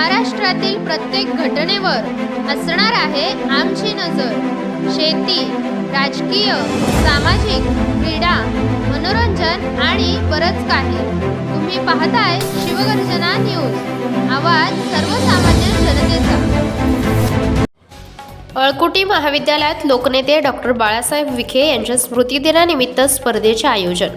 महाराष्ट्रातील प्रत्येक घटनेवर असणार आहे आमची नजर. शेती राजकीय सामाजिक क्रीडा मनोरंजन आणि बरंच काही. तुम्ही पाहताय शिवगर्जना न्यूज. आवाज सर्वसामान्य जनतेचा. अळकुटी महाविद्यालयात लोकनेते डॉक्टर बाळासाहेब विखे यांच्या स्मृतिदिनानिमित्त स्पर्धेचे आयोजन.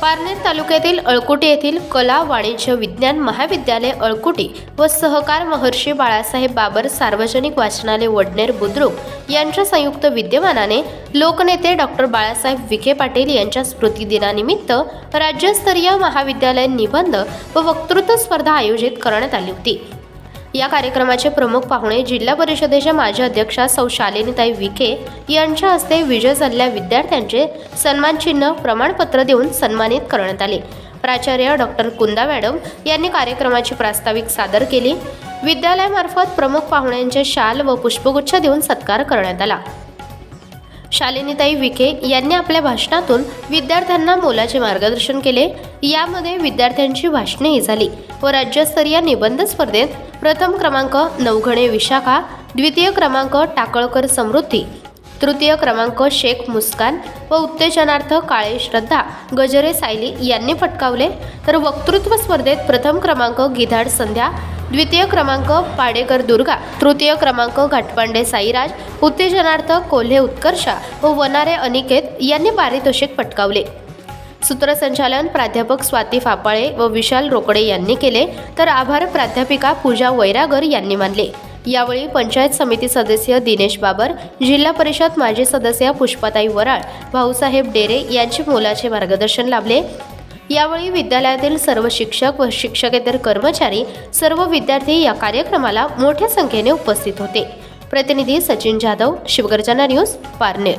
पारनेर तालुक्यातील अळकुटी येथील कला वाणिज्य विज्ञान महाविद्यालय अळकुटी व सहकार महर्षी बाळासाहेब बाबर सार्वजनिक वाचनालय वडनेर बुद्रुक यांच्या संयुक्त विद्यमानाने लोकनेते डॉक्टर बाळासाहेब विखे पाटील यांच्या स्मृतिदिनानिमित्त राज्यस्तरीय महाविद्यालय निबंध व वक्तृत्व स्पर्धा आयोजित करण्यात आली होती. या कार्यक्रमाचे प्रमुख पाहुणे जिल्हा परिषदेच्या माजी अध्यक्षा सौ शालिनीताई विखे यांच्या हस्ते विजय झालेल्या विद्यार्थ्यांचे सन्मानचिन्ह प्रमाणपत्र देऊन सन्मानित करण्यात आले. प्राचार्य डॉक्टर कुंदा मॅडम यांनी कार्यक्रमाची प्रास्ताविक सादर केली. विद्यालयामार्फत प्रमुख पाहुण्यांचे शाल व पुष्पगुच्छ देऊन सत्कार करण्यात आला. शालिनीताई विखे यांनी आपल्या भाषणातून विद्यार्थ्यांना मोलाचे मार्गदर्शन केले. यामध्ये विद्यार्थ्यांची भाषणेही झाली व राज्यस्तरीय निबंध स्पर्धेत प्रथम क्रमांक नवघणे विशाखा द्वितीय क्रमांक टाकळकर समृद्धी तृतीय क्रमांक शेख मुस्कान व उत्तेजनार्थ काळे श्रद्धा गजरे सायली यांनी पटकावले तर वक्तृत्व स्पर्धेत प्रथम क्रमांक गिधाड संध्या द्वितीय क्रमांक पाडेकर दुर्गा तृतीय क्रमांक घाटपांडे साईराज उत्तेजनार्थ कोल्हे उत्कर्षा व वनारे अनिकेत यांनी पारितोषिक पटकावले सूत्रसंचालन प्राध्यापक स्वाती फापाळे व विशाल रोकडे यांनी केले तर आभार प्राध्यापिका पूजा वैरागर यांनी मानले. यावेळी पंचायत समिती सदस्य दिनेश बाबर जिल्हा परिषद माजी सदस्य पुष्पाताई वराळ भाऊसाहेब डेरे यांचे मोलाचे मार्गदर्शन लाभले. यावेळी विद्यालयातील सर्व शिक्षक व शिक्षकेतर कर्मचारी सर्व विद्यार्थी या कार्यक्रमाला मोठ्या संख्येने उपस्थित होते. प्रतिनिधी सचिन जाधव शिवगर्जना न्यूज पारनेर.